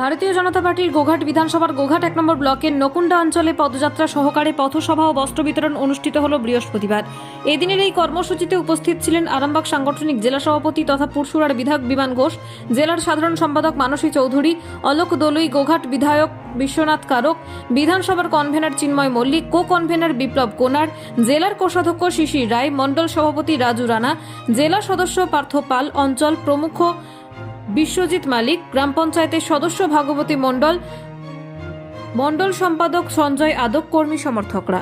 ভারতীয় জনতা পার্টির গোঘাট বিধানসভার গোঘাট এক নম্বর ব্লকের নকুন্ডা অঞ্চলে পদযাত্রা সহকারে পথসভা ও বস্ত্র বিতরণ অনুষ্ঠিত হল বৃহস্পতিবার। এদিনের এই কর্মসূচিতে উপস্থিত ছিলেন আরামবাগ সাংগঠনিক জেলা সভাপতি তথা পুরসুরার বিধায়ক বিমান ঘোষ, জেলার সাধারণ সম্পাদক মানসী চৌধুরী, অলোক দলুই, গোঘাট বিধায়ক বিশ্বনাথ কারক, বিধানসভার convener Chinmoy Mallick co convener Biplab Konar, জেলার কোষাধ্যক্ষ শিশির রায়, মণ্ডল সভাপতি রাজু রানা, জেলা সদস্য পার্থ পাল, অঞ্চল প্রমুখ বিশ্বজিৎ মালিক গ্রাম পঞ্চায়েতের সদস্য ভাগবতী মণ্ডল মণ্ডল সম্পাদক সঞ্জয় আদক কর্মী সমর্থকরা।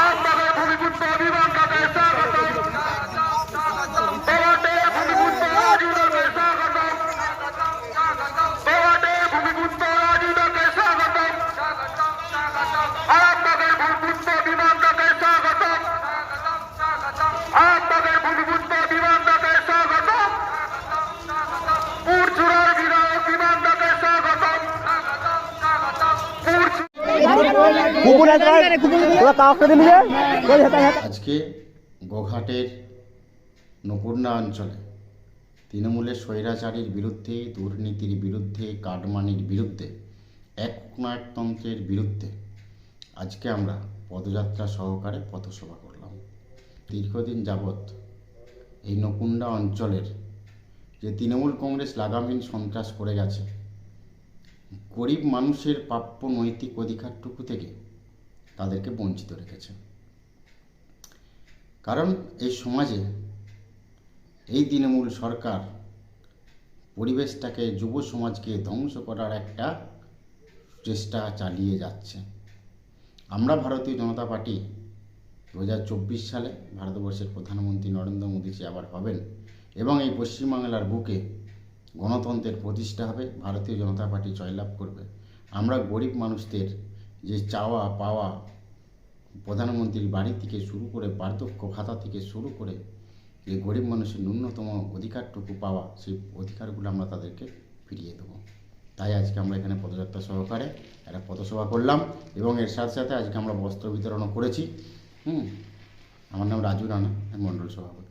আমবাগে আজকে গোঘাটের নকুর্ণা অঞ্চলে তৃণমূলের স্বৈরাচারীর বিরুদ্ধে দুর্নীতির বিরুদ্ধে কাটমানির বিরুদ্ধে একনায়কতন্ত্রের বিরুদ্ধে আজকে আমরা পদযাত্রা সহকারে পথসভা করলাম। দীর্ঘদিন যাবৎ এই নকুন্ডা অঞ্চলের যে তৃণমূল কংগ্রেস লাগামহীন সন্ত্রাস করে গেছে গরিব মানুষের প্রাপ্য নৈতিক অধিকারটুকু থেকে তাদেরকে বঞ্চিত রেখেছে। কারণ এই সমাজে এই তৃণমূল সরকার পরিবেশটাকে, যুব সমাজকে ধ্বংস করার একটা চেষ্টা চালিয়ে যাচ্ছে। আমরা ভারতীয় জনতা পার্টি দু হাজার চব্বিশ সালে ভারতবর্ষের প্রধানমন্ত্রী নরেন্দ্র মোদীজি আবার হবেন এবং এই পশ্চিমবাংলার বুকে গণতন্ত্রের প্রতিষ্ঠা হবে, ভারতীয় জনতা পার্টি জয়লাভ করবে। আমরা গরিব মানুষদের যে চাওয়া পাওয়া প্রধানমন্ত্রীর বাড়ি থেকে শুরু করে বার্ধক্য ভাতা থেকে শুরু করে যে গরিব মানুষের ন্যূনতম অধিকারটুকু পাওয়া, সেই অধিকারগুলো আমরা তাদেরকে ফিরিয়ে দেবো। তাই আজকে আমরা এখানে পদযাত্রা সহকারে একটা পথসভা করলাম এবং এর সাথে সাথে আজকে আমরা বস্ত্র বিতরণও করেছি। হুম, আমার নাম রাজু রানা মণ্ডল সভাপতি।